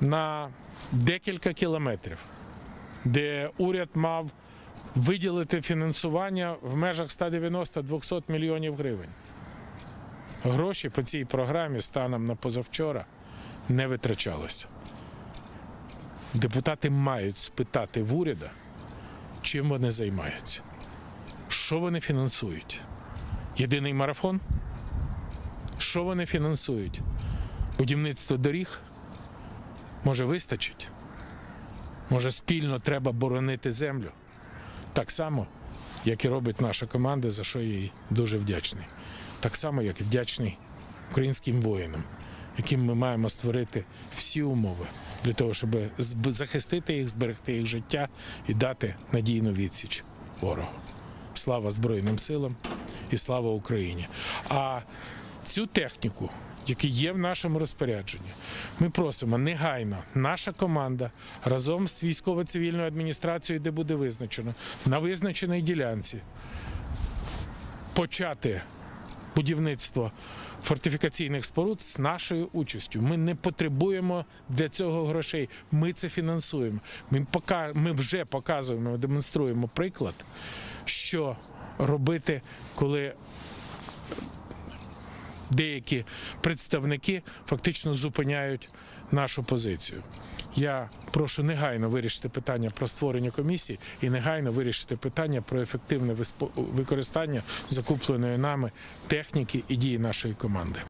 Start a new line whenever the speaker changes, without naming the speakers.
на декілька кілометрів, де уряд мав виділити фінансування в межах 190-200 мільйонів гривень. Гроші по цій програмі станом на позавчора не витрачалися. Депутати мають спитати в уряда, чим вони займаються, що вони фінансують. Єдиний марафон? Що вони фінансують? Будівництво доріг? Може, вистачить? Може, спільно треба боронити землю? Так само, як і робить наша команда, за що їй дуже вдячний. Так само, як і вдячний українським воїнам, яким ми маємо створити всі умови для того, щоб захистити їх, зберегти їх життя і дати надійну відсіч ворогу. Слава Збройним силам і слава Україні. А цю техніку, яка є в нашому розпорядженні, ми просимо негайно, наша команда разом з військово-цивільною адміністрацією, де буде визначено, на визначеній ділянці почати будівництво фортифікаційних споруд з нашою участю. Ми не потребуємо для цього грошей. Ми це фінансуємо. Ми, пока, ми вже показуємо, демонструємо приклад, що робити, коли деякі представники фактично зупиняють нашу позицію. Я прошу негайно вирішити питання про створення комісії і негайно вирішити питання про ефективне використання закупленої нами техніки і дії нашої команди.